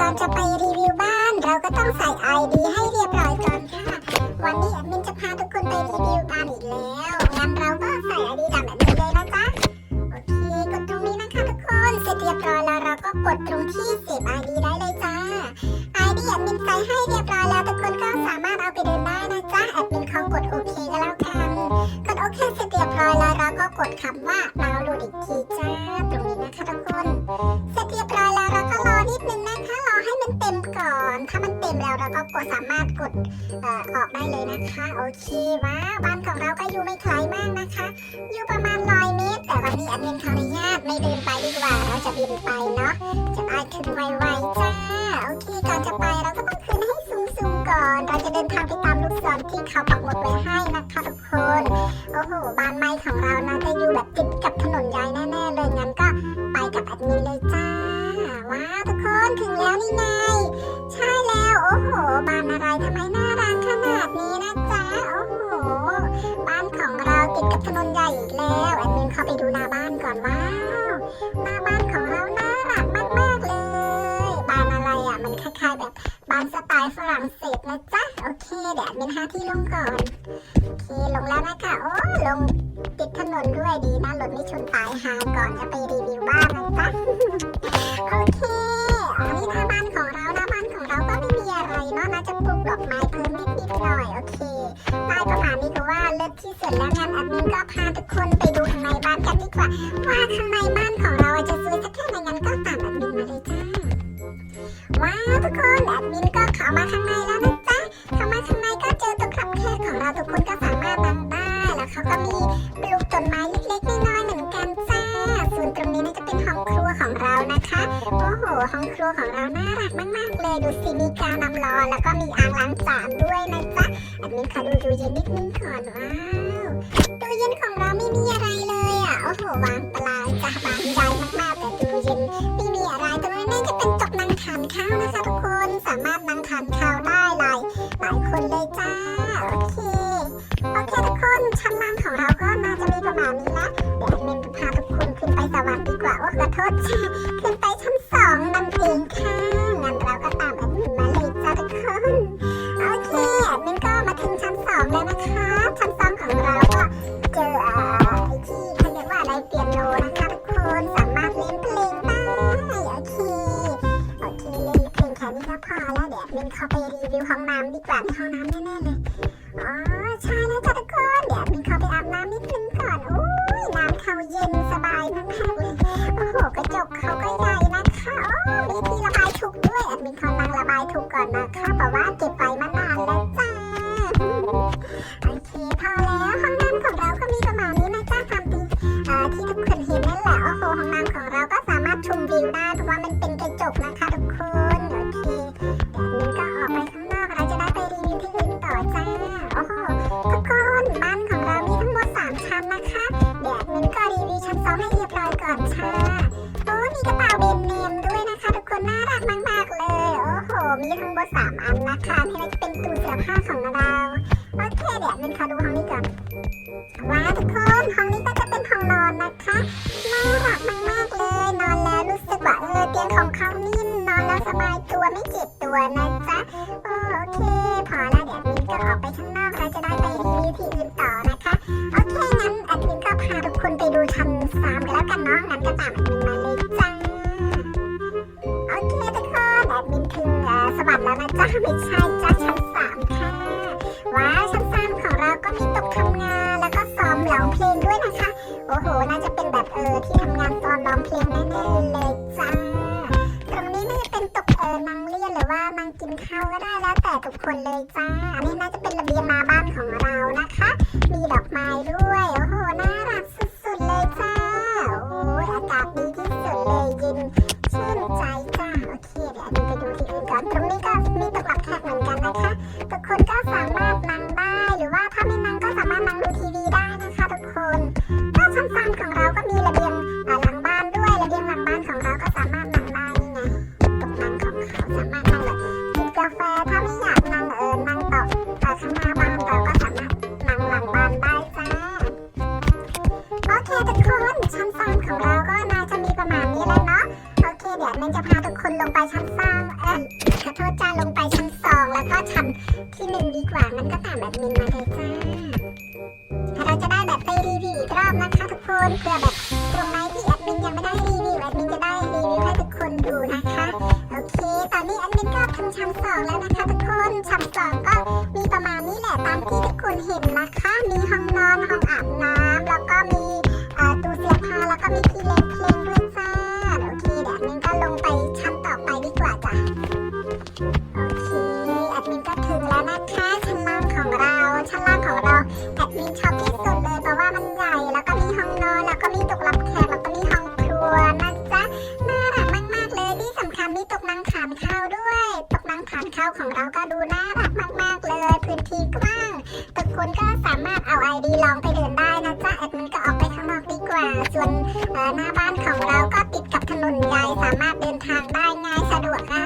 ก่อนจะไปรีวิวบ้าน เราก็ต้องใส่ ID ให้เรียบร้อยก่อนค่ะ วันนี้แอดมินจะพาทุกคนไปรีวิวบ้านอีกแล้วงั้นเราก็ใส่ ID ตามแอดมินเลยนะจ๊ะโอเคกดตรงนี้นะคะทุกคนเสร็จเรียบร้อยแล้วเราก็กดตรงที่เสพ ID ได้เลยจ้า ID แอดมินใส่ให้เรียบร้อยแล้วทุกคนก็สามารถเอาไปเดินได้นะจ๊ะแอดมินเขากดโอเคแล้วกันกดโอเคเสร็จเรียบร้อยแล้วเราก็กดคำว่า เต็มแล้วเราก็กดสามารถกดเอ่อออกได้เลยนะคะ โอเคว้าบ้านของเราก็อยู่ไม่ไกลมากนะคะ อยู่ประมาณร้อยเมตร แต่วันนี้แอดมินขออนุญาตไม่เดินไปดีกว่า เราจะบินไปเนาะจะได้ขึ้นไวๆจ้าโอเคก่อนจะไปเราก็ต้องขึ้นให้สูงๆก่อน เราจะเดินทางไปตามลูกศรที่เขาปักหมุดไว้ให้นะคะทุกคนโอ้โหบ้านไม้ของเราน่าจะอยู่แบบติดกับถนนใหญ่แน่ๆเลยงั้นก็ อะมันคล้ายแบบบานสไตล์ฝรั่งเศสนะจ๊ะ โอเค เดี๋ยวมินหาที่ลงก่อน โอเค ลงแล้วนะคะ โอ้ ลงติดถนนด้วยดีนะรถไม่ชนตายหาก่อนจะไปรีวิวบ้านนะจ๊ะ โอเค อันนี้หน้าบ้านของเราหน้าบ้านของเราก็ไม่มีอะไรเนาะน่าจะปลูกดอกไม้เพิ่มนิดๆหน่อย โอเคได้ประมาณนี้ก็ว่าเลิศที่สุดแล้วงั้นแอดมินก็พาทุกคนไปดูข้างในบ้านกันดีกว่า ว่าข้างใน แอดมินก็เข้ามาข้างในแล้วนะจ๊ะเข้ามาข้างในก็เจอตัวครับแขกของเราทุกคนก็สามารถนั่งได้แล้วเขาก็มีปลูกต้นไม้เล็กๆน้อยๆเหมือนกันจ้าส่วนตรงนี้น่าจะเป็นห้องครัวของเรานะคะ โอ้โห ห้องครัวของเราน่ารักมากๆเลยดูสิมีกาน้ำร้อนแล้วก็มีอ่างล้างจานด้วยนะจ๊ะแอดมินขอดูตู้เย็นนิดนึงก่อนว้าวตู้เย็นของเราไม่มีอะไรเลยอะโอ้โหวางปลาจ้ะวางใหญ่มากๆานข่านข้าวได้หลายหลายคนเลยจ้า โอเค โอเคทุกคนชั้นล่างของเราก็น่าจะมีประมาณนี้ละเดี๋ยวแอดมินจะพาทุกคนขึ้นไปสวรรค์ดีกว่า โอ้ขอโทษจ้าขึ้นไปชั้นสองนั่นเองค่ะงั้นเราก็ตามแอดมินมาเลยจ้าทุกคน วิวห้องน้ำดีกว่าในห้องน้ำแน่ๆเลย อ๋อใช่แล้วจ้ะทุกคน เดี๋ยวมินเข้าไปอาบน้ำนิดนึงก่อนโอ้ยน้ำเขาเย็นสบายมากๆเลย โอ้โหกระจกเขาก็ใหญ่นะคะอ๋อมีที่ระบายทุกข์ด้วยแอดมินเขานั่งระบายทุกข์ก่อนนะ เป็นตู้เสื้อผ้าของเราโอเคเดี๋ยวมินขอดูห้องนี้ก่อนว้าทุกค เออที่ทำงานตอนร้องเพลงแน่ๆเลยจ้า ตรงนี้น่าจะเป็นตกเออนั่งเลี่ยนหรือว่ามังกินข้าวก็ได้แล้วแต่ทุกคนเลยจ้า อันนี้น่าจะเป็นระเบียง ได้แบบไปรีวิวอีกรอบนะคะทุกคนเพื่อแบบตรงไหนที่แอดมินยังไม่ได้รีวิวแอดมินจะได้รีวิวให้ทุกคนดูนะคะ โอเค ตอนนี้แอดมินก็ทำชั้นสองแล้วนะคะทุกคนชั้นสองก็มีประมาณนี้แหละตามที่ทุกคนเห็นนะคะ มีห้องนอนห้องอาบน้ำแล้วก็มี ดีลองไปเดินได้นะจ๊ะแอดมินก็ออกไปข้างนอกดีกว่า ส่วนหน้าบ้านของเราก็ติดกับถนนใหญ่สามารถเดินทางได้ง่ายสะดวกนะ